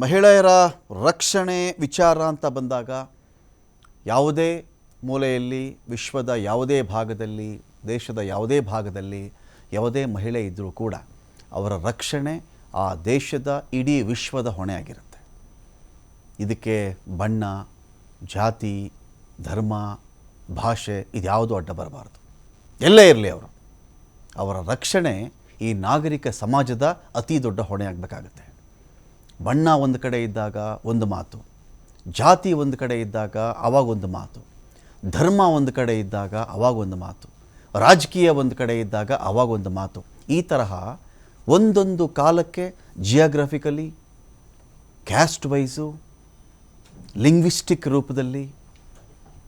ಮಹಿಳೆಯರ ರಕ್ಷಣೆ ವಿಚಾರ ಅಂತ ಬಂದಾಗ ಯಾವುದೇ ಮೂಲೆಯಲ್ಲಿ ವಿಶ್ವದ ಯಾವುದೇ ಭಾಗದಲ್ಲಿ, ದೇಶದ ಯಾವುದೇ ಭಾಗದಲ್ಲಿ ಯಾವುದೇ ಮಹಿಳೆ ಇದ್ದರೂ ಕೂಡ ಅವರ ರಕ್ಷಣೆ ಆ ದೇಶದ ಇಡೀ ವಿಶ್ವದ ಹೊಣೆ ಆಗಿರುತ್ತೆ ಇದಕ್ಕೆ ಬಣ್ಣ, ಜಾತಿ, ಧರ್ಮ, ಭಾಷೆ ಇದ್ಯಾವುದೂ ಅಡ್ಡ ಬರಬಾರ್ದು. ಎಲ್ಲೇ ಇರಲಿ ಅವರು. ಅವರ ರಕ್ಷಣೆ ಈ ನಾಗರಿಕ ಸಮಾಜದ ಅತಿ ದೊಡ್ಡ ಹೊಣೆ ಆಗಬೇಕಾಗುತ್ತೆ ಬಣ್ಣ ಒಂದು ಕಡೆ ಇದ್ದಾಗ ಒಂದು ಮಾತು, ಜಾತಿ ಒಂದು ಕಡೆ ಇದ್ದಾಗ ಅವಾಗ ಒಂದು ಮಾತು, ಧರ್ಮ ಒಂದು ಕಡೆ ಇದ್ದಾಗ ಅವಾಗ ಒಂದು ಮಾತು, ರಾಜಕೀಯ ಒಂದು ಕಡೆ ಇದ್ದಾಗ ಅವಾಗ ಒಂದು ಮಾತು. ಈ ತರಹ ಒಂದೊಂದು ಕಾಲಕ್ಕೆ ಜಿಯಾಗ್ರಫಿಕಲಿ ಕ್ಯಾಸ್ಟ್ ವೈಸು ಲಿಂಗ್ವಿಸ್ಟಿಕ್ ರೂಪದಲ್ಲಿ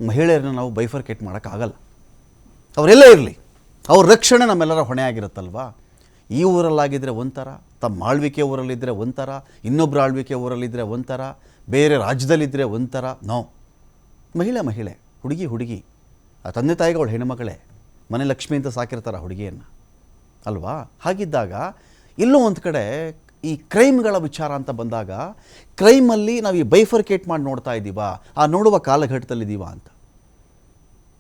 ಮಹಿಳೆಯರನ್ನ ನಾವು ಬೈಫರ್ಕೇಟ್ ಮಾಡೋಕ್ಕಾಗಲ್ಲ. ಅವರೆಲ್ಲ ಇರಲಿ. ಅವ್ರ ರಕ್ಷಣೆ ನಮ್ಮೆಲ್ಲರ ಹೊಣೆ ಆಗಿರುತ್ತಲ್ವಾ ಈ ಊರಲ್ಲಾಗಿದ್ದರೆ ಒಂಥರ. ತಮ್ಮ ಆಳ್ವಿಕೆ ಊರಲ್ಲಿದ್ದರೆ ಒಂಥರ ಇನ್ನೊಬ್ಬರ ಆಳ್ವಿಕೆ ಊರಲ್ಲಿದ್ದರೆ ಒಂಥರ, ಬೇರೆ ರಾಜ್ಯದಲ್ಲಿದ್ದರೆ ಒಂಥರ, ನೋ. ಮಹಿಳೆ ಮಹಿಳೆ, ಹುಡುಗಿ ಹುಡುಗಿ. ಆ ತಂದೆ ತಾಯಿಗಳು ಹೆಣ್ಣುಮಗಳೇ, ಮನೆ ಲಕ್ಷ್ಮಿ ಅಂತ ಸಾಕಿರ್ತಾರೆ ಹುಡುಗಿಯನ್ನು. ಅಲ್ವಾ? ಹಾಗಿದ್ದಾಗ ಎಲ್ಲೋ ಒಂದು ಕಡೆ ಈ ಕ್ರೈಮ್ಗಳ ವಿಚಾರ ಅಂತ ಬಂದಾಗ ಕ್ರೈಮಲ್ಲಿ ನಾವು ಈ ಬೈಫರ್ಕೇಟ್ ಮಾಡಿ ನೋಡ್ತಾ ಇದ್ದೀವಾ ಆ ನೋಡುವ ಕಾಲಘಟ್ಟದಲ್ಲಿದ್ದೀವಾ ಅಂತ.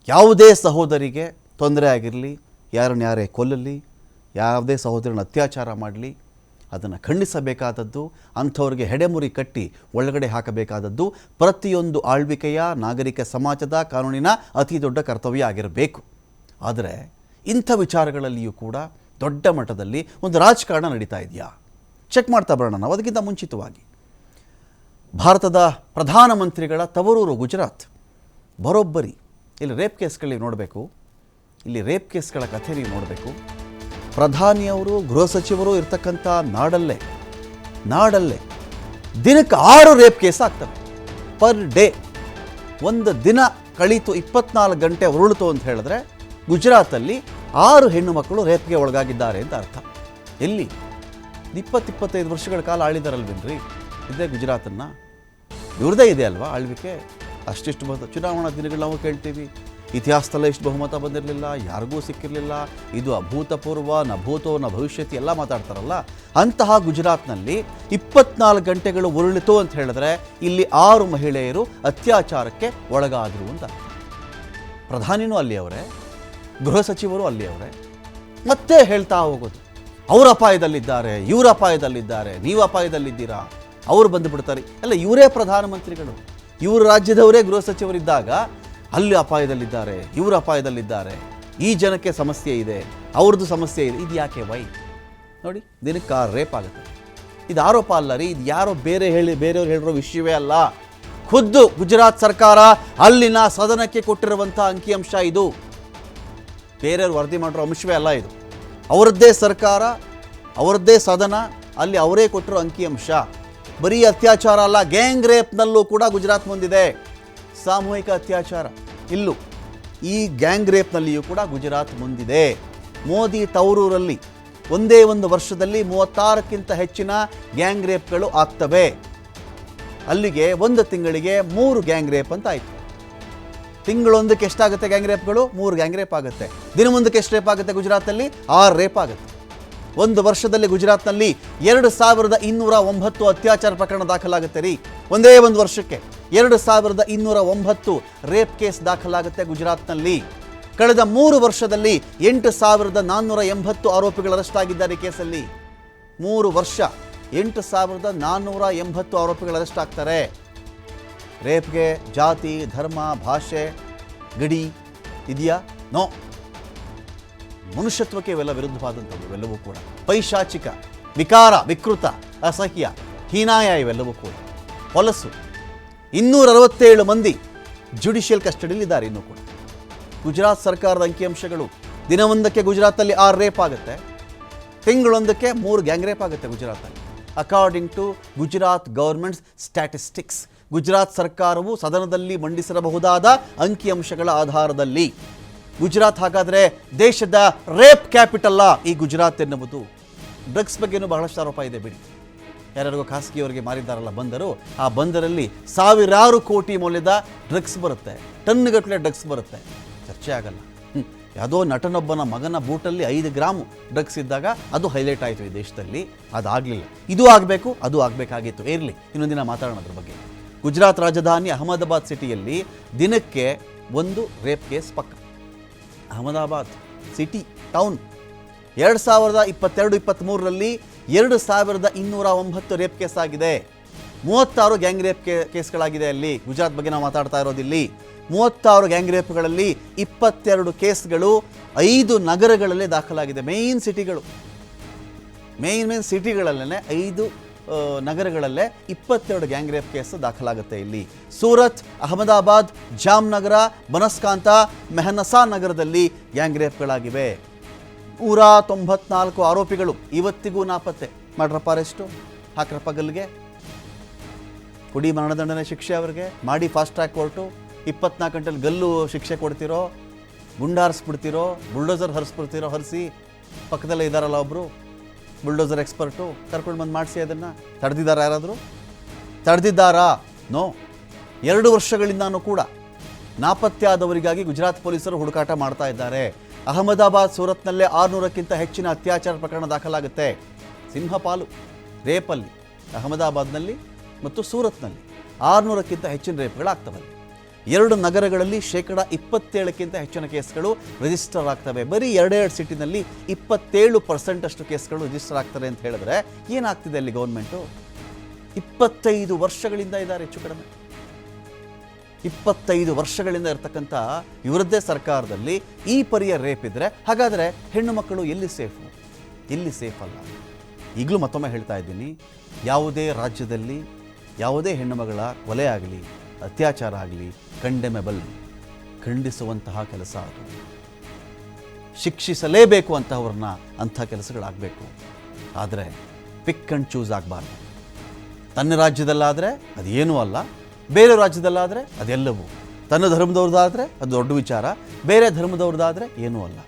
ಯಾವುದೇ ಸಹೋದರಿಗೆ ತೊಂದರೆ ಆಗಿರಲಿ, ಯಾರನ್ನು ಯಾರೇ ಕೊಲ್ಲಲಿ, ಯಾವುದೇ ಸಹೋದರನ ಅತ್ಯಾಚಾರ ಮಾಡಲಿ ಅದನ್ನು ಖಂಡಿಸಬೇಕಾದದ್ದು, ಅಂಥವ್ರಿಗೆ ಹೆಡೆಮುರಿ ಕಟ್ಟಿ ಒಳಗಡೆ ಹಾಕಬೇಕಾದದ್ದು, ಪ್ರತಿಯೊಂದು ಆಳ್ವಿಕೆಯ ನಾಗರಿಕ ಸಮಾಜದ ಕಾನೂನಿನ ಅತಿ ದೊಡ್ಡ ಕರ್ತವ್ಯ ಆಗಿರಬೇಕು. ಆದರೆ ಇಂಥ ವಿಚಾರಗಳಲ್ಲಿಯೂ ಕೂಡ ದೊಡ್ಡ ಮಟ್ಟದಲ್ಲಿ ಒಂದು ರಾಜಕಾರಣ ನಡೀತಾ ಇದೆಯಾ? ಚೆಕ್ ಮಾಡ್ತಾ ಬರೋಣ ನಾವು, ಅದಕ್ಕಿಂತ ಮುಂಚಿತವಾಗಿ. ಭಾರತದ ಪ್ರಧಾನಮಂತ್ರಿಗಳ ತವರೂರು ಗುಜರಾತ್. ಬರೋಬ್ಬರಿ. ಇಲ್ಲಿ ರೇಪ್ ಕೇಸ್ಗಳಿಗೆ ನೋಡಬೇಕು. ಇಲ್ಲಿ ರೇಪ್ ಕೇಸ್ಗಳ ಕಥೆ ನೀವು ನೋಡಬೇಕು. ಪ್ರಧಾನಿಯವರು, ಗೃಹ ಸಚಿವರು ಇರ್ತಕ್ಕಂಥ ನಾಡಲ್ಲೇ ನಾಡಲ್ಲೇ ದಿನಕ್ಕೆ ಆರು ರೇಪ್ ಕೇಸ್ ಆಗ್ತವೆ. Per day. ಒಂದು ದಿನ ಕಳೀತು ಇಪ್ಪತ್ನಾಲ್ಕು ಗಂಟೆ ಉರುಳಿತು ಅಂತ ಹೇಳಿದ್ರೆ ಗುಜರಾತಲ್ಲಿ ಆರು ಹೆಣ್ಣು ಮಕ್ಕಳು ರೇಪ್ಗೆ ಒಳಗಾಗಿದ್ದಾರೆ ಅಂತ ಅರ್ಥ. ಎಲ್ಲಿ? ಇಪ್ಪತ್ತಿಪ್ಪತ್ತೈದು ವರ್ಷಗಳ ಕಾಲ ಆಳಿದಾರಲ್ವೇನ್ರಿ? ಇದೇ ಗುಜರಾತನ್ನು? ಇವ್ರದೇ ಇದೆ ಅಲ್ವಾ? ಆಳ್ವಿಕೆ? ಅಷ್ಟಿಷ್ಟು ಬಂತು ಚುನಾವಣಾ ದಿನಗಳು ನಾವು ಕೇಳ್ತೀವಿ. ಇತಿಹಾಸದಲ್ಲೇ ಇಷ್ಟು ಬಹುಮತ ಬಂದಿರಲಿಲ್ಲ, ಯಾರಿಗೂ ಸಿಕ್ಕಿರಲಿಲ್ಲ. ಇದು ಅಭೂತಪೂರ್ವ, ನ ಭೂತೋ, ನ ಭವಿಷ್ಯತಿ ಎಲ್ಲ ಮಾತಾಡ್ತಾರಲ್ಲ? ಅಂತಹ ಗುಜರಾತ್ನಲ್ಲಿ ಇಪ್ಪತ್ನಾಲ್ಕು ಗಂಟೆಗಳು ಉರುಳಿತು ಅಂತ ಹೇಳಿದ್ರೆ ಇಲ್ಲಿ ಆರು ಮಹಿಳೆಯರು ಅತ್ಯಾಚಾರಕ್ಕೆ ಒಳಗಾದರು ಅಂತ. ಪ್ರಧಾನಿನೂ ಅಲ್ಲಿಯವರೇ, ಗೃಹ ಸಚಿವರು ಅಲ್ಲಿಯವರೇ. ಮತ್ತೆ ಹೇಳ್ತಾ ಹೋಗೋದು. ಅವ್ರ ಅಪಾಯದಲ್ಲಿದ್ದಾರೆ, ಇವ್ರ ಅಪಾಯದಲ್ಲಿದ್ದಾರೆ, ನೀವು ಅಪಾಯದಲ್ಲಿದ್ದೀರಾ? ಅವರು ಬಂದುಬಿಡ್ತಾರೆ ಅಲ್ಲ, ಇವರೇ ಪ್ರಧಾನಮಂತ್ರಿಗಳು. ಇವ್ರ ರಾಜ್ಯದವರೇ ಗೃಹ ಸಚಿವರಿದ್ದಾಗ ಅಲ್ಲಿ ಅಪಾಯದಲ್ಲಿದ್ದಾರೆ, ಇವರು ಅಪಾಯದಲ್ಲಿದ್ದಾರೆ. ಈ ಜನಕ್ಕೆ ಸಮಸ್ಯೆ ಇದೆ, ಅವ್ರದ್ದು ಸಮಸ್ಯೆ ಇದೆ. ಇದು ಯಾಕೆ ವೈ? ನೋಡಿ, ದಿನಕ್ಕೆ ಆ ರೇಪ್ ಆಗುತ್ತೆ. ಇದು ಆರೋಪ ಅಲ್ಲ ರೀ, ಇದು ಯಾರೋ ಬೇರೆ ಹೇಳಿ, ಬೇರೆಯವ್ರು ಹೇಳಿರೋ ವಿಷಯವೇ ಅಲ್ಲ. ಖುದ್ದು ಗುಜರಾತ್ ಸರ್ಕಾರ ಅಲ್ಲಿನ ಸದನಕ್ಕೆ ಕೊಟ್ಟಿರುವಂಥ ಅಂಕಿಅಂಶ ಇದು. ಬೇರೆಯವ್ರು ವರದಿ ಮಾಡಿರೋ ಅಂಶವೇ ಅಲ್ಲ ಇದು. ಅವರದ್ದೇ ಸರ್ಕಾರ, ಅವರದ್ದೇ ಸದನ, ಅಲ್ಲಿ ಅವರೇ ಕೊಟ್ಟಿರೋ ಅಂಕಿಅಂಶ ಬರೀ ಅತ್ಯಾಚಾರ ಅಲ್ಲ, ಗ್ಯಾಂಗ್ ರೇಪ್ನಲ್ಲೂ ಕೂಡ ಗುಜರಾತ್ ಮುಂದಿದೆ. ಸಾಮೂಹಿಕ ಅತ್ಯಾಚಾರ. ಇಲ್ಲೂ, ಈ ಗ್ಯಾಂಗ್ ರೇಪ್ನಲ್ಲಿಯೂ ಕೂಡ ಗುಜರಾತ್ ಮುಂದಿದೆ. ಮೋದಿ ತವರೂರಲ್ಲಿ ಒಂದೇ ಒಂದು ವರ್ಷದಲ್ಲಿ ಮೂವತ್ತಾರಕ್ಕಿಂತ ಹೆಚ್ಚಿನ ಗ್ಯಾಂಗ್ ರೇಪ್ಗಳು ಆಗ್ತವೆ. ಅಲ್ಲಿಗೆ ಒಂದು ತಿಂಗಳಿಗೆ ಮೂರು ಗ್ಯಾಂಗ್ ರೇಪ್ ಅಂತ ಆಯಿತು. ತಿಂಗಳೊಂದಕ್ಕೆ ಎಷ್ಟಾಗುತ್ತೆ ಗ್ಯಾಂಗ್ ರೇಪ್ಗಳು ಮೂರು ಗ್ಯಾಂಗ್ ರೇಪ್ ಆಗುತ್ತೆ. ದಿನವೊಂದಕ್ಕೆ ಎಷ್ಟು ರೇಪ್ ಆಗುತ್ತೆ ಗುಜರಾತಲ್ಲಿ? ಆರು ರೇಪ್ ಆಗುತ್ತೆ. ಒಂದು ವರ್ಷದಲ್ಲಿ ಗುಜರಾತ್ನಲ್ಲಿ ಎರಡು ಸಾವಿರದ ಇನ್ನೂರ ಒಂಬತ್ತು ಅತ್ಯಾಚಾರ ಪ್ರಕರಣ ದಾಖಲಾಗುತ್ತೆ ರೀ. ಒಂದೇ ಒಂದು ವರ್ಷಕ್ಕೆ ಎರಡು ಸಾವಿರದ ಇನ್ನೂರ ಒಂಬತ್ತು ರೇಪ್ ಕೇಸ್ ದಾಖಲಾಗುತ್ತೆ ಗುಜರಾತ್ನಲ್ಲಿ. ಕಳೆದ ಮೂರು ವರ್ಷದಲ್ಲಿ ಎಂಟು ಸಾವಿರದ ನಾನ್ನೂರ ಎಂಬತ್ತು ಆರೋಪಿಗಳು ಅರೆಸ್ಟ್ ಆಗಿದ್ದಾರೆ ಕೇಸಲ್ಲಿ. ಮೂರು ವರ್ಷ ಎಂಟು ಸಾವಿರದ ನಾನ್ನೂರ ಎಂಬತ್ತು ಆರೋಪಿಗಳು ಅರೆಸ್ಟ್ ಆಗ್ತಾರೆ. ರೇಪ್ಗೆ ಜಾತಿ, ಧರ್ಮ, ಭಾಷೆ, ಗಡಿ ಇದೆಯಾ? ನೋ. ಮನುಷ್ಯತ್ವಕ್ಕೆ ಇವೆಲ್ಲ ವಿರುದ್ಧವಾದಂಥವು ಇವೆಲ್ಲವೂ ಕೂಡ. ಪೈಶಾಚಿಕ, ವಿಕಾರ, ವಿಕೃತ, ಅಸಹ್ಯ, ಹೀನಾಯ ಇವೆಲ್ಲವೂ ಕೂಡ. ಹೊಲಸು. ಇನ್ನೂರ ಅರವತ್ತೇಳು ಮಂದಿ ಜುಡಿಷಿಯಲ್ ಕಸ್ಟಡಿಯಲ್ಲಿದ್ದಾರೆ ಇನ್ನೂ ಕೂಡ. ಗುಜರಾತ್ ಸರ್ಕಾರದ ಅಂಕಿಅಂಶಗಳು. ದಿನವೊಂದಕ್ಕೆ ಗುಜರಾತಲ್ಲಿ ಆರು ರೇಪ್ ಆಗುತ್ತೆ. ತಿಂಗಳೊಂದಕ್ಕೆ ಮೂರು ಗ್ಯಾಂಗ್ ರೇಪ್ ಆಗುತ್ತೆ ಗುಜರಾತಲ್ಲಿ according to Gujarat government's statistics Gujarat ಸರ್ಕಾರವು ಸದನದಲ್ಲಿ ಮಂಡಿಸಿರಬಹುದಾದ ಅಂಕಿಅಂಶಗಳ ಆಧಾರದಲ್ಲಿ ಗುಜರಾತ್ ಹಾಗಾದರೆ ದೇಶದ ರೇಪ್ ಕ್ಯಾಪಿಟಲ್ಲ ಈ ಗುಜರಾತ್ ಎನ್ನುವುದು. ಡ್ರಗ್ಸ್ ಬಗ್ಗೆನೂ ಬಹಳಷ್ಟು ಆರೋಪ ಇದೆ ಬಿಡಿ. ಯಾರ್ಯಾರಿಗೋ ಖಾಸಗಿಯವರಿಗೆ ಮಾರಿದ್ದಾರಲ್ಲ ಬಂದರು. ಆ ಬಂದರಲ್ಲಿ ಸಾವಿರಾರು ಕೋಟಿ ಮೌಲ್ಯದ ಡ್ರಗ್ಸ್ ಬರುತ್ತೆ. ಟನ್ಗಟ್ಟಲೆ ಡ್ರಗ್ಸ್ ಬರುತ್ತೆ. ಚರ್ಚೆ ಆಗಲ್ಲ. ಯಾವುದೋ ನಟನೊಬ್ಬನ ಮಗನ ಬೂಟಲ್ಲಿ ಐದು ಗ್ರಾಮ್ ಡ್ರಗ್ಸ್ ಇದ್ದಾಗ ಅದು ಹೈಲೈಟ್ ಆಯಿತು ಈ ದೇಶದಲ್ಲಿ. ಅದಾಗಲಿಲ್ಲ. ಇದು ಆಗಬೇಕು, ಅದು ಆಗಬೇಕಾಗಿತ್ತು. ಇರಲಿ ಇನ್ನೊಂದಿನ ಮಾತಾಡೋಣ ಅದ್ರ ಬಗ್ಗೆ. ಗುಜರಾತ್ ರಾಜಧಾನಿ ಅಹಮದಾಬಾದ್ ಸಿಟಿಯಲ್ಲಿ ದಿನಕ್ಕೆ ಒಂದು ರೇಪ್ ಕೇಸ್ ಪಕ್ಕ. Ahmedabad city town. ಎರಡು ಸಾವಿರದ ಇಪ್ಪತ್ತೆರಡು, ಇಪ್ಪತ್ತ್ಮೂರರಲ್ಲಿ ಎರಡು ಸಾವಿರದ ಇನ್ನೂರ ಒಂಬತ್ತು ರೇಪ್ ಕೇಸ್ ಆಗಿದೆ. ಮೂವತ್ತಾರು ಗ್ಯಾಂಗ್ ರೇಪ್ ಕೇ, ಕೇಸ್ಗಳಾಗಿದೆ ಅಲ್ಲಿ. ಗುಜರಾತ್ ಬಗ್ಗೆ ನಾವು ಮಾತಾಡ್ತಾ ಇರೋದಿಲ್ಲಿ ಮೂವತ್ತಾರು ಗ್ಯಾಂಗ್ ರೇಪ್ಗಳಲ್ಲಿ ಇಪ್ಪತ್ತೆರಡು ಕೇಸ್ಗಳು ಐದು ನಗರಗಳಲ್ಲೇ ದಾಖಲಾಗಿದೆ. ಮೇಯ್ನ್ ಸಿಟಿಗಳು. ಮೇಯ್ನ್ ಮೇನ್ ಸಿಟಿಗಳಲ್ಲೇ ಐದು ನಗರಗಳಲ್ಲೇ ಇಪ್ಪತ್ತೆರಡು ಗ್ಯಾಂಗ್ ರೇಪ್ ಕೇಸ್ ದಾಖಲಾಗುತ್ತೆ ಇಲ್ಲಿ. ಸೂರತ್, ಅಹಮದಾಬಾದ್, ಜಾಮ್ನಗರ, ಬನಸ್ಕಾಂತ, ಮೆಹನಸಾ ನಗರದಲ್ಲಿ ಗ್ಯಾಂಗ್ ರೇಪ್ಗಳಾಗಿವೆ ನೂರ ತೊಂಬತ್ನಾಲ್ಕು ಆರೋಪಿಗಳು ಇವತ್ತಿಗೂ ನಾಪತ್ತೆ. ಮಾಡ್ರಪ್ಪ ಅರೆಸ್ಟು. ಹಾಕ್ರಪ್ಪ ಗಲ್ಲಿಗೆ. ಕುಡಿ ಮರಣದಂಡನೆ ಶಿಕ್ಷೆ ಅವರಿಗೆ. ಮಾಡಿ ಫಾಸ್ಟ್ ಟ್ರ್ಯಾಕ್ ಕೋರ್ಟು ಇಪ್ಪತ್ನಾಲ್ಕು ಗಂಟೆಲಿ ಗಲ್ಲು ಶಿಕ್ಷೆ ಕೊಡ್ತಿರೋ, ಗುಂಡಾರಿಸ್ಬಿಡ್ತಿರೋ, ಬುಲ್ಡೋಸರ್ ಹರಿಸ್ಬಿಡ್ತಿರೋ, ಹರಿಸಿ ಪಕ್ಕದಲ್ಲೇ ಇದ್ದಾರಲ್ಲ ಒಬ್ಬರು ಬುಲ್ಡೋಸರ್ ಎಕ್ಸ್ಪರ್ಟು ಕರ್ಕೊಂಡು ಬಂದು ಮಾಡಿಸಿ ಅದನ್ನು. ತಡೆದಿದ್ದಾರಾ ಯಾರಾದರೂ? ತಡೆದಿದ್ದಾರಾ? ನೋ. ಎರಡು ವರ್ಷಗಳಿಂದನೂ ಕೂಡ ನಾಪತ್ತೆಯಾದವರಿಗಾಗಿ ಗುಜರಾತ್ ಪೊಲೀಸರು ಹುಡುಕಾಟ ಮಾಡ್ತಾ ಇದ್ದಾರೆ. ಅಹಮದಾಬಾದ್ ಸೂರತ್ನಲ್ಲೇ ಆರುನೂರಕ್ಕಿಂತ ಹೆಚ್ಚಿನ ಅತ್ಯಾಚಾರ ಪ್ರಕರಣ ದಾಖಲಾಗುತ್ತೆ. ಸಿಂಹಪಾಲು, ರೇಪಲ್ಲಿ, ಅಹಮದಾಬಾದ್ನಲ್ಲಿ ಮತ್ತು ಸೂರತ್ನಲ್ಲಿ ಆರುನೂರಕ್ಕಿಂತ ಹೆಚ್ಚಿನ ರೇಪ್ಗಳಾಗ್ತವೆ. ಎರಡು ನಗರಗಳಲ್ಲಿ ಶೇಕಡ ಇಪ್ಪತ್ತೇಳಕ್ಕಿಂತ ಹೆಚ್ಚಿನ ಕೇಸ್ಗಳು ರಿಜಿಸ್ಟರ್ ಆಗ್ತವೆ. ಬರೀ ಎರಡೆರಡು ಸಿಟಿನಲ್ಲಿ ಇಪ್ಪತ್ತೇಳು ಪರ್ಸೆಂಟಷ್ಟು ಕೇಸ್ಗಳು ರಿಜಿಸ್ಟರ್ ಆಗ್ತವೆ ಅಂತ ಹೇಳಿದ್ರೆ ಏನಾಗ್ತಿದೆ ಅಲ್ಲಿ ಗೌರ್ಮೆಂಟು ಇಪ್ಪತ್ತೈದು ವರ್ಷಗಳಿಂದ ಇದ್ದಾರೆ ಹೆಚ್ಚು ಕಡಿಮೆ. ಇಪ್ಪತ್ತೈದು ವರ್ಷಗಳಿಂದ ಇರತಕ್ಕಂಥ ಇವರದ್ದೇ ಸರ್ಕಾರದಲ್ಲಿ ಈ ಪರಿಯ ರೇಪ್ ಇದ್ದರೆ ಹಾಗಾದರೆ ಹೆಣ್ಣು ಮಕ್ಕಳು ಎಲ್ಲಿ ಸೇಫು ಎಲ್ಲಿ ಸೇಫ್ ಅಲ್ಲ? ಈಗಲೂ ಮತ್ತೊಮ್ಮೆ ಹೇಳ್ತಾ ಇದ್ದೀನಿ, ಯಾವುದೇ ರಾಜ್ಯದಲ್ಲಿ, ಯಾವುದೇ ಹೆಣ್ಣುಮಗಳ ಕೊಲೆ ಆಗಲಿ ಅತ್ಯಾಚಾರ ಆಗಲಿ ಕಂಡೆಮೆಬಲ್ ಖಂಡಿಸುವಂತಹ ಕೆಲಸ ಅದು. ಶಿಕ್ಷಿಸಲೇಬೇಕು ಅಂತಹವ್ರನ್ನ ಅಂಥ ಕೆಲಸಗಳಾಗಬೇಕು. ಆದರೆ ಪಿಕ್ ಆ್ಯಂಡ್ ಚೂಸ್ ಆಗಬಾರ್ದು. ತನ್ನ ರಾಜ್ಯದಲ್ಲಾದರೆ ಅದೇನೂ ಅಲ್ಲ, ಬೇರೆ ರಾಜ್ಯದಲ್ಲಾದರೆ ಅದೆಲ್ಲವೂ. ತನ್ನ ಧರ್ಮದವ್ರದ್ದಾದರೆ ಅದು ದೊಡ್ಡ ವಿಚಾರ, ಬೇರೆ ಧರ್ಮದವ್ರದ್ದಾದರೆ ಏನೂ ಅಲ್ಲ.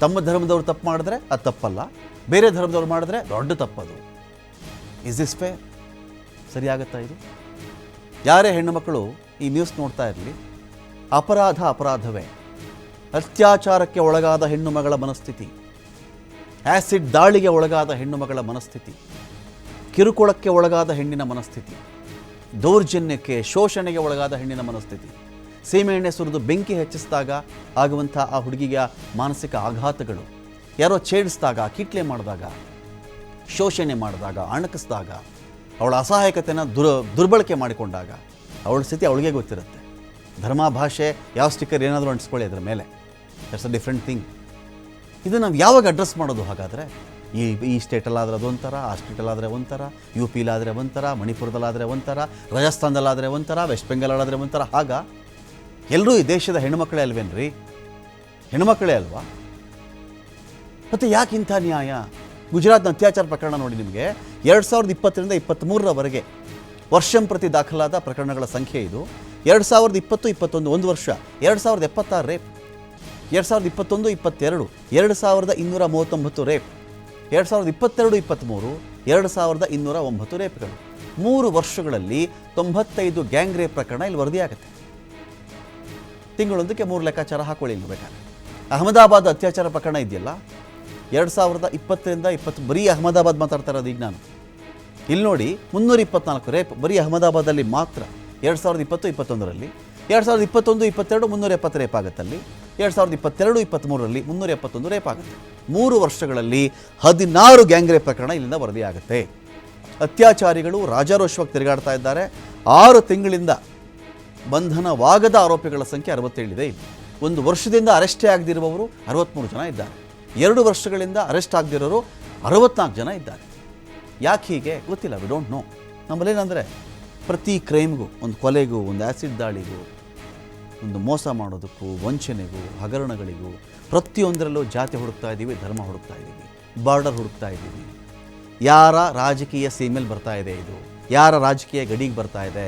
ತಮ್ಮ ಧರ್ಮದವ್ರು ತಪ್ಪು ಮಾಡಿದ್ರೆ ಅದು ತಪ್ಪಲ್ಲ, ಬೇರೆ ಧರ್ಮದವ್ರು ಮಾಡಿದ್ರೆ ದೊಡ್ಡ ತಪ್ಪದು. ಇಸ್ ದಿಸ್ ಫೇರ್ ಸರಿಯಾಗತ್ತಾ ಇದು? ಯಾರೇ ಹೆಣ್ಣು ಮಕ್ಕಳು ಈ ನ್ಯೂಸ್ ನೋಡ್ತಾ ಇರಲಿ, ಅಪರಾಧ ಅಪರಾಧವೇ. ಅತ್ಯಾಚಾರಕ್ಕೆ ಒಳಗಾದ ಹೆಣ್ಣು ಮಗಳ ಮನಸ್ಥಿತಿ ಆ್ಯಸಿಡ್ ದಾಳಿಗೆ ಒಳಗಾದ ಹೆಣ್ಣು ಮಗಳ ಮನಸ್ಥಿತಿ, ಕಿರುಕುಳಕ್ಕೆ ಒಳಗಾದ ಹೆಣ್ಣಿನ ಮನಸ್ಥಿತಿ, ದೌರ್ಜನ್ಯಕ್ಕೆ, ಶೋಷಣೆಗೆ ಒಳಗಾದ ಹೆಣ್ಣಿನ ಮನಸ್ಥಿತಿ. ಸೀಮೆಎಣ್ಣೆ ಸುರಿದು ಬೆಂಕಿ ಹೆಚ್ಚಿಸಿದಾಗ ಆಗುವಂಥ ಆ ಹುಡುಗಿಯ ಮಾನಸಿಕ ಆಘಾತಗಳು. ಯಾರೋ ಛೇಡಿಸಿದಾಗ ಕಿಟ್ಲೆ ಮಾಡಿದಾಗ, ಶೋಷಣೆ ಮಾಡಿದಾಗ, ಅಣಕಿಸಿದಾಗ ಅವಳ ಅಸಹಾಯಕತೆಯನ್ನು ದುರ್, ದುರ್ಬಳಕೆ ಮಾಡಿಕೊಂಡಾಗ ಅವಳ ಸ್ಥಿತಿ ಅವಳಿಗೆ ಗೊತ್ತಿರುತ್ತೆ. ಧರ್ಮ ಭಾಷೆ ಯಾವ ಸ್ಟಿಕ್ಕರ್ ಏನಾದರೂ ಅಂಟಿಸ್ಕೊಳ್ಳಿ ಅದರ ಮೇಲೆ. ದಟ್ಸ್ ಅ ಡಿಫ್ರೆಂಟ್ ಥಿಂಗ್ ಇದು ನಾವು ಯಾವಾಗ ಅಡ್ರೆಸ್ ಮಾಡೋದು ಹಾಗಾದರೆ? ಈ ಈ ಸ್ಟೇಟಲ್ಲಾದರೆ ಅದೊಂಥರ ಆ ಸ್ಟೇಟಲ್ಲಾದರೆ ಒಂಥರ ಯು ಪಿಲಾದರೆ ಒಂಥರ, ಮಣಿಪುರದಲ್ಲಾದರೆ ಒಂಥರ, ರಾಜಸ್ಥಾನದಲ್ಲಾದರೆ ಒಂಥರ ವೆಸ್ಟ್ ಬೆಂಗಾಲಲ್ಲಾದರೆ ಒಂಥರ, ಆಗ ಎಲ್ಲರೂ ಈ ದೇಶದ ಹೆಣ್ಣುಮಕ್ಕಳೇ ಅಲ್ವೇನ್ರಿ? ಹೆಣ್ಮಕ್ಳೇ ಅಲ್ವಾ? ಮತ್ತು ಯಾಕೆ ಇಂಥ ನ್ಯಾಯ? ಗುಜರಾತ್ನ ಅತ್ಯಾಚಾರ ಪ್ರಕರಣ ನೋಡಿ ನಿಮಗೆ. ಎರಡು ಸಾವಿರದ ಇಪ್ಪತ್ತರಿಂದ ಇಪ್ಪತ್ತ್ಮೂರರವರೆಗೆ ವರ್ಷಂ ಪ್ರತಿ ದಾಖಲಾದ ಪ್ರಕರಣಗಳ ಸಂಖ್ಯೆ ಇದು. ಎರಡು ಸಾವಿರದ ಇಪ್ಪತ್ತು, ಇಪ್ಪತ್ತೊಂದು, ಒಂದು ವರ್ಷ. ಎರಡು ಸಾವಿರದ ಎಪ್ಪತ್ತಾರು ರೇಪ್. ಎರಡು ಸಾವಿರದ ಇಪ್ಪತ್ತೊಂದು, ಇಪ್ಪತ್ತೆರಡು. ಎರಡು ಸಾವಿರದ ಇನ್ನೂರ ಮೂವತ್ತೊಂಬತ್ತು ರೇಪ್. ಎರಡು ಸಾವಿರದ ಇಪ್ಪತ್ತೆರಡು, ಇಪ್ಪತ್ತ್ಮೂರು. ಎರಡು ಸಾವಿರದ ಇನ್ನೂರ ಒಂಬತ್ತು ರೇಪ್ಗಳು. ಮೂರು ವರ್ಷಗಳಲ್ಲಿ ತೊಂಬತ್ತೈದು ಗ್ಯಾಂಗ್ ರೇಪ್ ಪ್ರಕರಣ ಇಲ್ಲಿ ವರದಿಯಾಗುತ್ತೆ. ತಿಂಗಳೊಂದಕ್ಕೆ ಮೂರು ಲೆಕ್ಕಾಚಾರ ಹಾಕೊಳ್ಳಿ ಬೇಕಾದ್ರೆ. ಅಹಮದಾಬಾದ್ ಅತ್ಯಾಚಾರ ಪ್ರಕರಣ ಇದೆಯಲ್ಲ? ಎರಡು ಸಾವಿರದ ಇಪ್ಪತ್ತರಿಂದ ಇಪ್ಪತ್ತು, ಬರೀ ಅಹಮದಾಬಾದ್ ಮಾತಾಡ್ತಾ ಇರೋದು ಈಗ ನಾನು. ಇಲ್ಲಿ ನೋಡಿ ಮುನ್ನೂರ ಇಪ್ಪತ್ನಾಲ್ಕು ರೇಪ್ ಬರೀ ಅಹಮದಾಬಾದಲ್ಲಿ ಮಾತ್ರ. ಎರಡು ಸಾವಿರದ ಇಪ್ಪತ್ತು, ಇಪ್ಪತ್ತೊಂದರಲ್ಲಿ. ಎರಡು ಸಾವಿರದ ಇಪ್ಪತ್ತೊಂದು, ಇಪ್ಪತ್ತೆರಡು ಮುನ್ನೂರ ಎಪ್ಪತ್ತು ರೇಪ್ ಆಗುತ್ತಲ್ಲಿ. ಎರಡು ಸಾವಿರದ ಇಪ್ಪತ್ತೆರಡು, ಇಪ್ಪತ್ತ್ಮೂರರಲ್ಲಿ ಮುನ್ನೂರ ಎಪ್ಪತ್ತೊಂದು ರೇಪ್ ಆಗುತ್ತೆ. ಮೂರು ವರ್ಷಗಳಲ್ಲಿ ಹದಿನಾರು ಗ್ಯಾಂಗ್ ರೇಪ್ ಪ್ರಕರಣ ಇಲ್ಲಿಂದ ವರದಿಯಾಗುತ್ತೆ ಅತ್ಯಾಚಾರಿಗಳು ರಾಜಾರೋಷವಾಗಿ ತಿರುಗಾಡ್ತಾ ಇದ್ದಾರೆ. ಆರು ತಿಂಗಳಿಂದ ಬಂಧನವಾಗದ ಆರೋಪಿಗಳ ಸಂಖ್ಯೆ ಅರವತ್ತೇಳಿದೆ ಇಲ್ಲಿ. ಒಂದು ವರ್ಷದಿಂದ ಅರೆಸ್ಟೇ ಆಗದಿರುವವರು ಅರವತ್ತ್ಮೂರು ಜನ ಇದ್ದಾರೆ. ಎರಡು ವರ್ಷಗಳಿಂದ ಅರೆಸ್ಟ್ ಆಗದಿರೋರು ಅರವತ್ನಾಲ್ಕು ಜನ ಇದ್ದಾರೆ. ಯಾಕೆ ಹೀಗೆ ಗೊತ್ತಿಲ್ಲ ವಿ ಡೋಂಟ್ ನೋ ನಮ್ಮಲ್ಲೇನಂದರೆ ಪ್ರತಿ ಕ್ರೈಮ್ಗೂ, ಒಂದು ಕೊಲೆಗೂ, ಒಂದು ಆ್ಯಸಿಡ್ ದಾಳಿಗೂ, ಒಂದು ಮೋಸ ಮಾಡೋದಕ್ಕೂ, ವಂಚನೆಗೂ, ಹಗರಣಗಳಿಗೂ ಪ್ರತಿಯೊಂದರಲ್ಲೂ ಜಾತಿ ಹುಡುಕ್ತಾ ಇದ್ದೀವಿ ಧರ್ಮ ಹುಡುಕ್ತಾ ಇದ್ದೀವಿ ಬಾರ್ಡರ್ ಹುಡುಕ್ತಾ ಇದ್ದೀವಿ ಯಾರ ರಾಜಕೀಯ ಸೀಮೇಲೆ ಬರ್ತಾ ಇದೆ ಇದು? ಯಾರ ರಾಜಕೀಯ ಗಡಿಗೆ ಬರ್ತಾ ಇದೆ?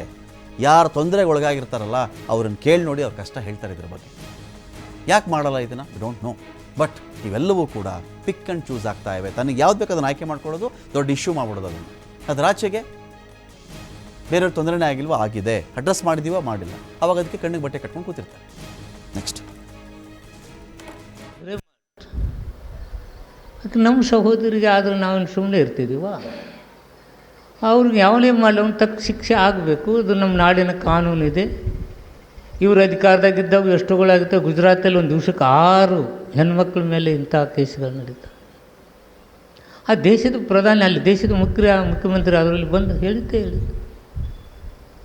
ಯಾರ ತೊಂದರೆಗೆ ಒಳಗಾಗಿರ್ತಾರಲ್ಲ, ಅವ್ರನ್ನ ಕೇಳಿ ನೋಡಿ ಅವ್ರ ಕಷ್ಟ ಹೇಳ್ತಾರೆ ಇದ್ರ ಬಗ್ಗೆ. ಯಾಕೆ ಮಾಡಲ್ಲ ಇದನ್ನು? ಡೋಂಟ್ ನೋ ಬಟ್ ಇವೆಲ್ಲವೂ ಕೂಡ ಪಿಕ್ ಆ್ಯಂಡ್ ಚೂಸ್ ಆಗ್ತಾ ಇವೆ. ತನಗೆ ಯಾವ್ದು ಬೇಕು ಅದನ್ನು ಆಯ್ಕೆ ಮಾಡ್ಕೊಳ್ಳೋದು, ದೊಡ್ಡ ಇಶ್ಯೂ ಮಾಡ್ಬಿಡೋದು ಅದನ್ನು ಅದರ ಆಚೆಗೆ ಬೇರೆಯವ್ರ ತೊಂದರೆನೇ ಆಗಿಲ್ವೋ ಆಗಿದೆ. ಅಡ್ರೆಸ್ ಮಾಡಿದೀವೋ ಮಾಡಿಲ್ಲ. ಅವಾಗ ಅದಕ್ಕೆ ಕಣ್ಣಿಗೆ ಬಟ್ಟೆ ಕಟ್ಕೊಂಡು ಕೂತಿರ್ತಾರೆ. ನೆಕ್ಸ್ಟ್ ನಮ್ಮ ಸಹೋದರಿಗೆ ಆದರೂ ನಾವೇನು ಸುಮ್ಮನೆ ಇರ್ತಿದ್ದೀವ ಅವ್ರಿಗೆ ಯಾವನೇ ಮಾಡಲಿ ತಕ್ಕ ಶಿಕ್ಷೆ ಆಗಬೇಕು. ಅದು ನಮ್ಮ ನಾಡಿನ ಕಾನೂನಿದೆ. ಇವರು ಅಧಿಕಾರದಾಗಿದ್ದಾಗ ಎಷ್ಟುಗಳಾಗುತ್ತೆ, ಗುಜರಾತಲ್ಲಿ ಒಂದು ದಿವಸಕ್ಕೆ ಆರು ಹೆಣ್ಮಕ್ಳ ಮೇಲೆ ಇಂಥ ಕೇಸ್ಗಳು ನಡೀತವೆ. ಆ ದೇಶದ ಪ್ರಧಾನಿ ಅಲ್ಲಿ, ದೇಶದ ಮುಖ್ಯ, ಮುಖ್ಯಮಂತ್ರಿ ಅದರಲ್ಲಿ ಬಂದು ಹೇಳಿದ್ದೇ ಹೇಳಿದ್ದು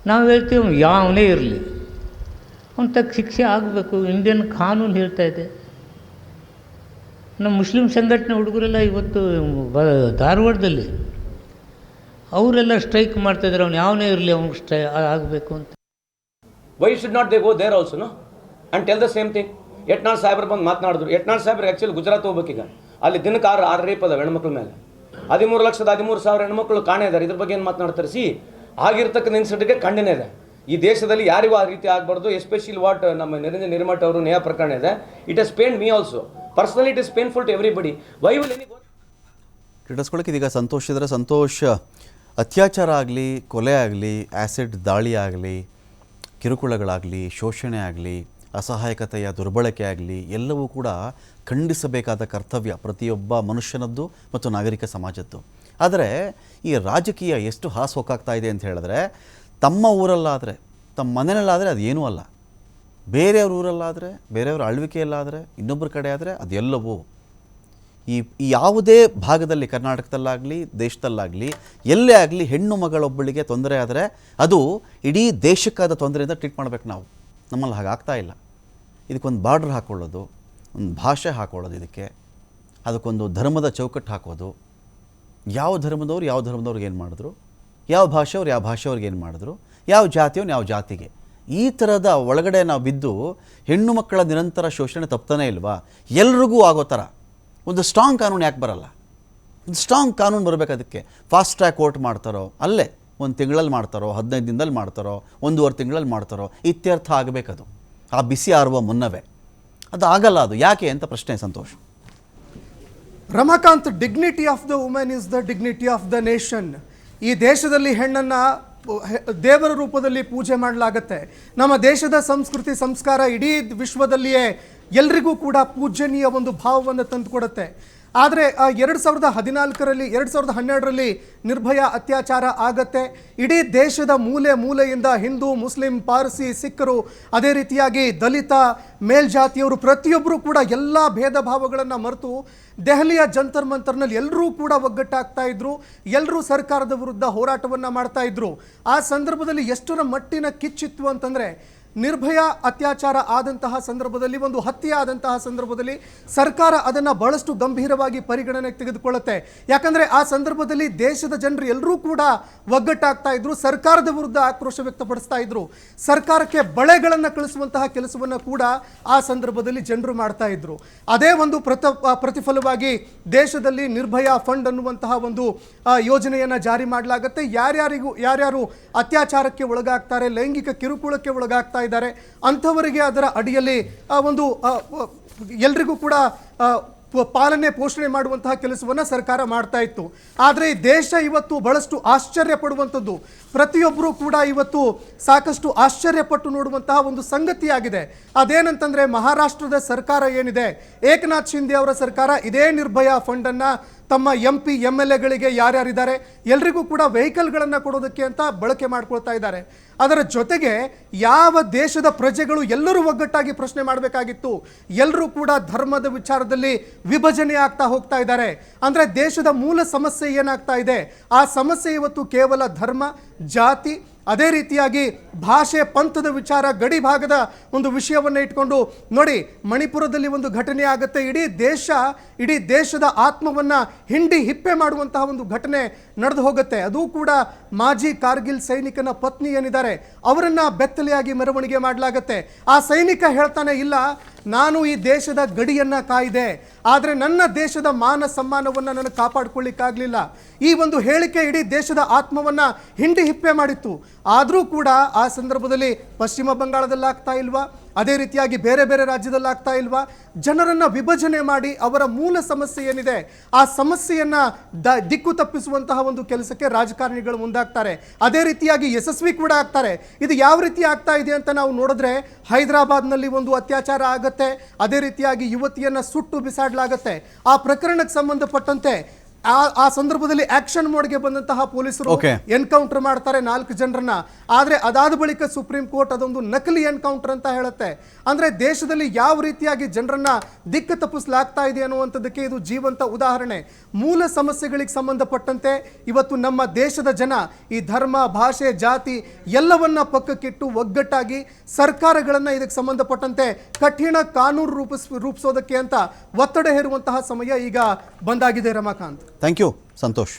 ನಾವು ಹೇಳ್ತೀವಿ ಯಾವನೇ ಇರಲಿ. ಅವ್ನು ತಕ್ಕ ಶಿಕ್ಷೆ ಆಗಬೇಕು. ಇಂಡಿಯನ್ ಕಾನೂನು ಹೇಳ್ತಾ ಇದೆ. ನಮ್ಮ ಮುಸ್ಲಿಂ ಸಂಘಟನೆ ಹುಡುಗರೆಲ್ಲ ಇವತ್ತು ಬ, ಧಾರವಾಡದಲ್ಲಿ ಅವರೆಲ್ಲ ಸ್ಟ್ರೈಕ್ ಮಾಡ್ತಾಯಿದ್ದಾರೆ ಅವ್ನು ಯಾವನೇ ಇರಲಿ, ಅವ್ನಿಗೆ ಸ್ಟ್ರೈ ಆಗಬೇಕು ಅಂತ. Why should not they go there also and tell the same thing Yatnal ಸಾಹೇಬ್ರು ಬಂದು ಮಾತನಾಡಿದ್ರು. ಯಟ್ನಾಳ್ ಸಾಹೇಬ್ರು ಆ್ಯಕ್ಚುಲಿ ಗುಜರಾತ್ ಹೋಗ್ಬೇಕೀಗ. ಅಲ್ಲಿ ದಿನಕ್ಕೆ ಆರು ಆರು ರೇಪ್ ಅದಾವೆ ಹೆಣ್ಮಕ್ಳ ಮೇಲೆ. ಹದಿಮೂರು ಲಕ್ಷದ ಹದಿಮೂರು ಸಾವಿರ ಹೆಣ್ಮಕ್ಳು ಕಾಣೆ ಇದ್ದಾರೆ ಇದ್ರ ಬಗ್ಗೆ ಏನು ಮಾತನಾಡ್ತಾರೆ? ಸಿ, ಆಗಿರ್ತಕ್ಕಂಥ ಇನ್ಸಿಡೆಂಟ್ಗೆ ಖಂಡನೆ ಇದೆ. ಈ ದೇಶದಲ್ಲಿ ಯಾರಿಗೂ ಆ ರೀತಿ ಆಗಬಾರ್ದು. ಎಸ್ಪೆಷಲಿ ವಾಟ್ ನಮ್ಮ ನಿರಂಜನ್ ನಿರ್ಮಠ್ ಅವರು ನ್ಯಾಯ ಪ್ರಕರಣ ಇದೆ. It has pain me also personally it is painful to everybody why will any ಇದೀಗ ಸಂತೋಷ ಇದ್ರೆ ಸಂತೋಷ. ಅತ್ಯಾಚಾರ ಆಗಲಿ, ಕೊಲೆ ಆಗಲಿ ಆ್ಯಸಿಡ್ ದಾಳಿ ಆಗಲಿ, ಕಿರುಕುಳಗಳಾಗಲಿ, ಶೋಷಣೆ ಆಗಲಿ ಅಸಹಾಯಕತೆಯ ದುರ್ಬಳಕೆ ಆಗಲಿ, ಎಲ್ಲವೂ ಕೂಡ ಖಂಡಿಸಬೇಕಾದ ಕರ್ತವ್ಯ ಪ್ರತಿಯೊಬ್ಬ ಮನುಷ್ಯನದ್ದು ಮತ್ತು ನಾಗರಿಕ ಸಮಾಜದ್ದು. ಆದರೆ ಈ ರಾಜಕೀಯ ಎಷ್ಟು ಹಾಸು ಹೊಕ್ಕಾಗ್ತಾ ಇದೆ ಅಂತ ಹೇಳಿದ್ರೆ, ತಮ್ಮ ಊರಲ್ಲಾದರೆ, ತಮ್ಮ ಮನೆಯಲ್ಲಾದರೆ ಅದು ಏನೂ ಅಲ್ಲ. ಬೇರೆಯವ್ರ ಊರಲ್ಲಾದರೆ, ಬೇರೆಯವ್ರ ಆಳ್ವಿಕೆಯಲ್ಲಾದರೆ ಇನ್ನೊಬ್ಬರ ಕಡೆ ಆದರೆ ಅದೆಲ್ಲವೂ ಈ ಯಾವುದೇ ಭಾಗದಲ್ಲಿ ಕರ್ನಾಟಕದಲ್ಲಾಗಲಿ, ದೇಶದಲ್ಲಾಗಲಿ, ಎಲ್ಲೇ ಆಗಲಿ ಹೆಣ್ಣು ಮಗಳೊಬ್ಬಳಿಗೆ ತೊಂದರೆ ಆದರೆ ಅದು ಇಡೀ ದೇಶಕ್ಕಾದ ತೊಂದರೆಯಿಂದ ಟ್ರೀಟ್ ಮಾಡಬೇಕು ನಾವು. ನಮ್ಮಲ್ಲಿ ಹಾಗಾಗ್ತಾ ಇಲ್ಲ. ಇದಕ್ಕೊಂದು ಬಾರ್ಡ್ರ್ ಹಾಕ್ಕೊಳ್ಳೋದು ಒಂದು ಭಾಷೆ ಹಾಕ್ಕೊಳ್ಳೋದು ಇದಕ್ಕೆ, ಅದಕ್ಕೊಂದು ಧರ್ಮದ ಚೌಕಟ್ಟು ಹಾಕೋದು. ಯಾವ ಧರ್ಮದವ್ರು ಯಾವ ಧರ್ಮದವ್ರಿಗೆ ಏನು ಮಾಡಿದ್ರು? ಯಾವ ಭಾಷೆಯವ್ರು ಯಾವ ಭಾಷೆಯವ್ರಿಗೆ ಏನು ಮಾಡಿದ್ರು? ಯಾವ ಜಾತಿಯವ್ರು ಯಾವ ಜಾತಿಗೆ? ಈ ಥರದ ಒಳಗಡೆ ನಾವು ಬಿದ್ದು ಹೆಣ್ಣು ಮಕ್ಕಳ ನಿರಂತರ ಶೋಷಣೆ ತಪ್ತಾನೇ ಇಲ್ವಾ? ಎಲ್ರಿಗೂ ಆಗೋ ಥರ. ಒಂದು ಸ್ಟ್ರಾಂಗ್ ಕಾನೂನು ಯಾಕೆ ಬರಲ್ಲ? ಒಂದು ಸ್ಟ್ರಾಂಗ್ ಕಾನೂನು ಬರಬೇಕು ಅದಕ್ಕೆ. ಫಾಸ್ಟ್ ಟ್ರ್ಯಾಕ್ ಕೋರ್ಟ್ ಮಾಡ್ತಾರೋ? ಅಲ್ಲೇ. ಒಂದು ತಿಂಗಳಲ್ಲಿ ಮಾಡ್ತಾರೋ, ಹದಿನೈದು ದಿನದಲ್ಲಿ ಮಾಡ್ತಾರೋ, ಒಂದೂವರೆ ತಿಂಗಳಲ್ಲಿ ಮಾಡ್ತಾರೋ, ಇತ್ಯರ್ಥ ಆಗಬೇಕದು. ಆ ಬಿಸಿ ಆರುವ ಮುನ್ನವೇ. ಅದು ಆಗಲ್ಲ ಅದು. ಯಾಕೆ ಅಂತ ಪ್ರಶ್ನೆ Santosh. Ramakant dignity of the women is the dignity of the nation ಈ ದೇಶದಲ್ಲಿ ಹೆಣ್ಣನ್ನು ದೇವರ ರೂಪದಲ್ಲಿ ಪೂಜೆ ಮಾಡಲಾಗತ್ತೆ. ನಮ್ಮ ದೇಶದ ಸಂಸ್ಕೃತಿ, ಸಂಸ್ಕಾರ ಇಡೀ ವಿಶ್ವದಲ್ಲಿಯೇ ಎಲ್ರಿಗೂ ಕೂಡ ಪೂಜನೀಯ ಒಂದು ಭಾವವನ್ನು ತಂದುಕೊಡುತ್ತೆ. ಆದರೆ ಎರಡು ಸಾವಿರದ ಹದಿನಾಲ್ಕರಲ್ಲಿ, ಎರಡು ಸಾವಿರದ ಹನ್ನೆರಡರಲ್ಲಿ ನಿರ್ಭಯ ಅತ್ಯಾಚಾರ ಆಗತ್ತೆ. ಇಡೀ ದೇಶದ ಮೂಲೆ ಮೂಲೆಯಿಂದ ಹಿಂದೂ, ಮುಸ್ಲಿಂ, ಪಾರ್ಸಿ, ಸಿಖ್ಖರು ಅದೇ ರೀತಿಯಾಗಿ ದಲಿತ, ಮೇಲ್ಜಾತಿಯವರು ಪ್ರತಿಯೊಬ್ಬರು ಕೂಡ ಎಲ್ಲ ಭೇದ ಭಾವಗಳನ್ನು ಮರೆತು ದೆಹಲಿಯ ಜಂತರ್ ಮಂತರ್ನಲ್ಲಿ ಎಲ್ಲರೂ ಕೂಡ ಒಗ್ಗಟ್ಟಾಗ್ತಾ ಇದ್ರು. ಎಲ್ಲರೂ ಸರ್ಕಾರದ ವಿರುದ್ಧ ಹೋರಾಟವನ್ನು ಮಾಡ್ತಾ ಇದ್ರು. ಆ ಸಂದರ್ಭದಲ್ಲಿ ಎಷ್ಟರ ಮಟ್ಟಿನ ಕಿಚ್ಚಿತ್ತು ಅಂತಂದರೆ ನಿರ್ಭಯ ಅತ್ಯಾಚಾರ ಆದಂತಹ ಸಂದರ್ಭದಲ್ಲಿ, ಒಂದು ಹತ್ಯೆ ಆದಂತಹ ಸಂದರ್ಭದಲ್ಲಿ ಸರ್ಕಾರ ಅದನ್ನು ಬಹಳಷ್ಟು ಗಂಭೀರವಾಗಿ ಪರಿಗಣನೆಗೆ ತೆಗೆದುಕೊಳ್ಳುತ್ತೆ. ಯಾಕಂದರೆ ಆ ಸಂದರ್ಭದಲ್ಲಿ ದೇಶದ ಜನರು ಎಲ್ಲರೂ ಕೂಡ ಒಗ್ಗಟ್ಟಾಗ್ತಾ ಇದ್ರು, ಸರ್ಕಾರದ ವಿರುದ್ಧ ಆಕ್ರೋಶ ವ್ಯಕ್ತಪಡಿಸ್ತಾ ಇದ್ರು. ಸರ್ಕಾರಕ್ಕೆ ಬಳೆಗಳನ್ನು ಕಳಿಸುವಂತಹ ಕೆಲಸವನ್ನು ಕೂಡ ಆ ಸಂದರ್ಭದಲ್ಲಿ ಜನರು ಮಾಡ್ತಾ ಇದ್ರು. ಅದೇ ಒಂದು ಪ್ರತ ಪ್ರತಿಫಲವಾಗಿ ದೇಶದಲ್ಲಿ ನಿರ್ಭಯ ಫಂಡ್ ಅನ್ನುವಂತಹ ಒಂದು ಯೋಜನೆಯನ್ನು ಜಾರಿ ಮಾಡಲಾಗುತ್ತೆ. ಯಾರ್ಯಾರಿಗೂ, ಯಾರ್ಯಾರು ಅತ್ಯಾಚಾರಕ್ಕೆ ಒಳಗಾಗ್ತಾರೆ, ಲೈಂಗಿಕ ಕಿರುಕುಳಕ್ಕೆ ಒಳಗಾಗ್ತಾ ಇದ್ದಾರೆ. ಅಂಥವರಿಗೆ ಅದರ ಅಡಿಯಲ್ಲಿ ಒಂದು ಎಲ್ರಿಗೂ ಕೂಡ ಪಾಲನೆ, ಪೋಷಣೆ ಮಾಡುವಂತಹ ಕೆಲಸವನ್ನು ಸರ್ಕಾರ ಮಾಡ್ತಾ ಇತ್ತು. ಆದರೆ ದೇಶ ಇವತ್ತು ಬಹಳಷ್ಟು ಆಶ್ಚರ್ಯ ಪಡುವಂಥದ್ದು. ಪ್ರತಿಯೊಬ್ಬರೂ ಕೂಡ ಇವತ್ತು ಸಾಕಷ್ಟು ಆಶ್ಚರ್ಯಪಟ್ಟು ನೋಡುವಂತಹ ಒಂದು ಸಂಗತಿಯಾಗಿದೆ. ಅದೇನಂತಂದರೆ ಮಹಾರಾಷ್ಟ್ರದ ಸರ್ಕಾರ ಏನಿದೆ? ಏಕನಾಥ್ ಶಿಂದೆ ಅವರ ಸರ್ಕಾರ ಇದೇ ನಿರ್ಭಯ ಫಂಡನ್ನು ತಮ್ಮ ಎಂ ಪಿ ಎಂ ಎಲ್ ಎಗಳಿಗೆ ಯಾರ್ಯಾರಿದ್ದಾರೆ? ಎಲ್ರಿಗೂ ಕೂಡ ವೆಹಿಕಲ್ಗಳನ್ನು ಕೊಡೋದಕ್ಕೆ ಅಂತ ಬಳಕೆ ಮಾಡ್ಕೊಳ್ತಾ ಇದ್ದಾರೆ. ಅದರ ಜೊತೆಗೆ ಯಾವ ದೇಶದ ಪ್ರಜೆಗಳು ಎಲ್ಲರೂ ಒಗ್ಗಟ್ಟಾಗಿ ಪ್ರಶ್ನೆ ಮಾಡಬೇಕಾಗಿತ್ತು. ಎಲ್ಲರೂ ಕೂಡ ಧರ್ಮದ ವಿಚಾರದಲ್ಲಿ ವಿಭಜನೆ ಆಗ್ತಾ ಹೋಗ್ತಾ ಇದ್ದಾರೆ. ಅಂದರೆ ದೇಶದ ಮೂಲ ಸಮಸ್ಯೆ ಏನಾಗ್ತಾ ಇದೆ? ಆ ಸಮಸ್ಯೆ ಇವತ್ತು ಕೇವಲ ಧರ್ಮ ಜಾತಿ ಅದೇ ರೀತಿಯಾಗಿ ಭಾಷೆ ಪಂಥದ ವಿಚಾರ ಗಡಿ ಭಾಗದ ಒಂದು ವಿಷಯವನ್ನು ಇಟ್ಕೊಂಡು ನೋಡಿ, ಮಣಿಪುರದಲ್ಲಿ ಒಂದು ಘಟನೆ ಆಗುತ್ತೆ. ಇಡೀ ದೇಶ, ಇಡೀ ದೇಶದ ಆತ್ಮವನ್ನು ಹಿಂಡಿ ಹಿಪ್ಪೆ ಮಾಡುವಂತಹ ಒಂದು ಘಟನೆ ನಡೆದು ಹೋಗುತ್ತೆ. ಅದು ಕೂಡ ಮಾಜಿ ಕಾರ್ಗಿಲ್ ಸೈನಿಕನ ಪತ್ನಿ ಏನಿದ್ದಾರೆ, ಅವರನ್ನು ಬೆತ್ತಲೆಯಾಗಿ ಮೆರವಣಿಗೆ ಮಾಡಲಾಗತ್ತೆ. ಆ ಸೈನಿಕ ಹೇಳ್ತಾನೆ, ಇಲ್ಲ, ನಾನು ಈ ದೇಶದ ಗಡಿಯನ್ನು ಕಾಯ್ದೆ. ಆದರೆ ನನ್ನ ದೇಶದ ಮಾನ ಸಮ್ಮಾನವನ್ನು ನಾನು ಕಾಪಾಡ್ಕೊಳ್ಳಿಕ್ಕಾಗಲಿಲ್ಲ. ಈ ಒಂದು ಹೇಳಿಕೆ ಇಡೀ ದೇಶದ ಆತ್ಮವನ್ನು ಹಿಂಡಿ ಹಿಪ್ಪೆ ಮಾಡಿತ್ತು. ಆದರೂ ಕೂಡ ಆ ಸಂದರ್ಭದಲ್ಲಿ ಪಶ್ಚಿಮ ಬಂಗಾಳದಲ್ಲಾಗ್ತಾ ಇಲ್ವಾ? ಅದೇ ರೀತಿಯಾಗಿ ಬೇರೆ ಬೇರೆ ರಾಜ್ಯದಲ್ಲಾಗ್ತಾ ಇಲ್ವಾ? ಜನರನ್ನು ವಿಭಜನೆ ಮಾಡಿ ಅವರ ಮೂಲ ಸಮಸ್ಯೆ ಏನಿದೆ? ಆ ಸಮಸ್ಯೆಯನ್ನು ದ, ದಿಕ್ಕು ತಪ್ಪಿಸುವಂತಹ ಒಂದು ಕೆಲಸಕ್ಕೆ ರಾಜಕಾರಣಿಗಳು ಮುಂದಾಗ್ತಾರೆ. ಅದೇ ರೀತಿಯಾಗಿ ಯಶಸ್ವಿ ಕೂಡ ಆಗ್ತಾರೆ. ಇದು ಯಾವ ರೀತಿ ಆಗ್ತಾ ಇದೆ ಅಂತ ನಾವು ನೋಡಿದ್ರೆ ಹೈದರಾಬಾದ್ನಲ್ಲಿ ಒಂದು ಅತ್ಯಾಚಾರ ಆಗತ್ತೆ. ಅದೇ ರೀತಿಯಾಗಿ ಯುವತಿಯನ್ನು ಸುಟ್ಟು ಬಿಸಾಡಲಾಗತ್ತೆ. ಆ ಪ್ರಕರಣಕ್ಕೆ ಸಂಬಂಧಪಟ್ಟಂತೆ ಆ ಆ ಸಂದರ್ಭದಲ್ಲಿ ಆಕ್ಷನ್ ಮೋಡ್ಗೆ ಬಂದಂತಹ ಪೊಲೀಸರು. ಎನ್ಕೌಂಟರ್ ಮಾಡ್ತಾರೆ ನಾಲ್ಕು ಜನರನ್ನ. ಆದರೆ ಅದಾದ ಬಳಿಕ ಸುಪ್ರೀಂ ಕೋರ್ಟ್ ಅದೊಂದು ನಕಲಿ ಎನ್ಕೌಂಟರ್ ಅಂತ ಹೇಳುತ್ತೆ. ಅಂದ್ರೆ ದೇಶದಲ್ಲಿ ಯಾವ ರೀತಿಯಾಗಿ ಜನರನ್ನ ದಿಕ್ಕ ತಪ್ಪಿಸಲಾಗ್ತಾ ಇದೆ ಅನ್ನುವಂಥದ್ದಕ್ಕೆ ಇದು ಜೀವಂತ ಉದಾಹರಣೆ. ಮೂಲ ಸಮಸ್ಯೆಗಳಿಗೆ ಸಂಬಂಧಪಟ್ಟಂತೆ ಇವತ್ತು ನಮ್ಮ ದೇಶದ ಜನ ಈ ಧರ್ಮ ಭಾಷೆ ಜಾತಿ ಎಲ್ಲವನ್ನ ಪಕ್ಕಕ್ಕಿಟ್ಟು ಒಗ್ಗಟ್ಟಾಗಿ ಸರ್ಕಾರಗಳನ್ನ ಇದಕ್ಕೆ ಸಂಬಂಧಪಟ್ಟಂತೆ ಕಠಿಣ ಕಾನೂನು ರೂಪಿಸ್ ರೂಪಿಸೋದಕ್ಕೆ ಅಂತ ಒತ್ತಡ ಹೇರುವಂತಹ ಸಮಯ ಈಗ ಬಂದಾಗಿದೆ ರಮಾಕಾಂತ್. Thank you Santosh